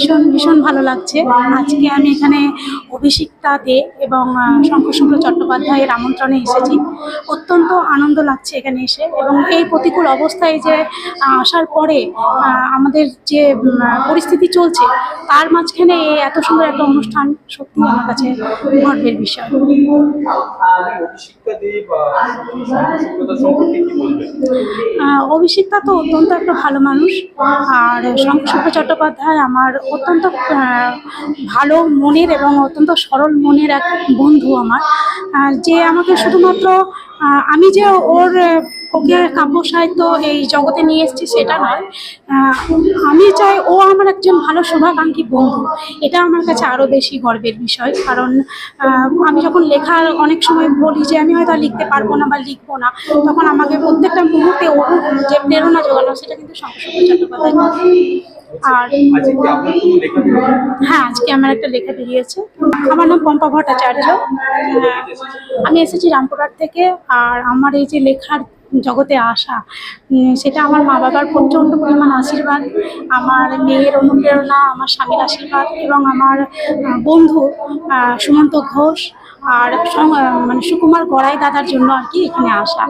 ভীষণ ভীষণ ভালো লাগছে। আজকে আমি এখানে অভিষিক্তা দে এবং আহ, শঙ্করশুক্ল চট্টোপাধ্যায়ের আমন্ত্রণে এসেছি। অত্যন্ত আনন্দ লাগছে এখানে এসে এবং এই প্রতিকূল অবস্থায় যে আসার পরে আমাদের যে পরিস্থিতি চলছে তার মাঝখানে এত সুন্দর একটা অনুষ্ঠান সত্যি আমার কাছে গর্বের বিষয়। অভিষিক্তা তো অত্যন্ত একটা ভালো মানুষ। আর শঙ্করশুক্ল চট্টোপাধ্যায় আমার অত্যন্ত ভালো মনের এবং অত্যন্ত সরল মনের এক বন্ধু আমার। যে আমাকে শুধুমাত্র আমি যে ওর ওকে কাব্য সাহিত্য এই জগতে নিয়ে এসেছি সেটা নয় আমি চাই ও আমার একজন ভালো শুভাকাঙ্ক্ষী বন্ধু। এটা আমার কাছে আরও বেশি গর্বের বিষয়। কারণ আমি যখন লেখার অনেক সময় বলি যে আমি হয়তো লিখতে পারব না বা লিখব না, তখন আমাকে প্রত্যেকটা মুহূর্তে ওর যে প্রেরণা জোগানো, সেটা কিন্তু শঙ্করশুক্ল চট্টোপাধ্যায়। আর? হ্যাঁ আজকে আমার একটা লেখা বেরিয়েছে আমার নাম পম্পা ভট্টাচার্য। আমি এসেছি রামপুরহাট থেকে আর আমার এই যে লেখার জগতে আসা সেটা আমার মা বাবার প্রচণ্ড পরিমাণ আশীর্বাদ আমার মেয়ের অনুপ্রেরণা আমার স্বামীর আশীর্বাদ এবং আমার বন্ধু সুমন্ত ঘোষ আর মানে সুকুমার গড়াই দাদার জন্য আর কি এখানে আসা।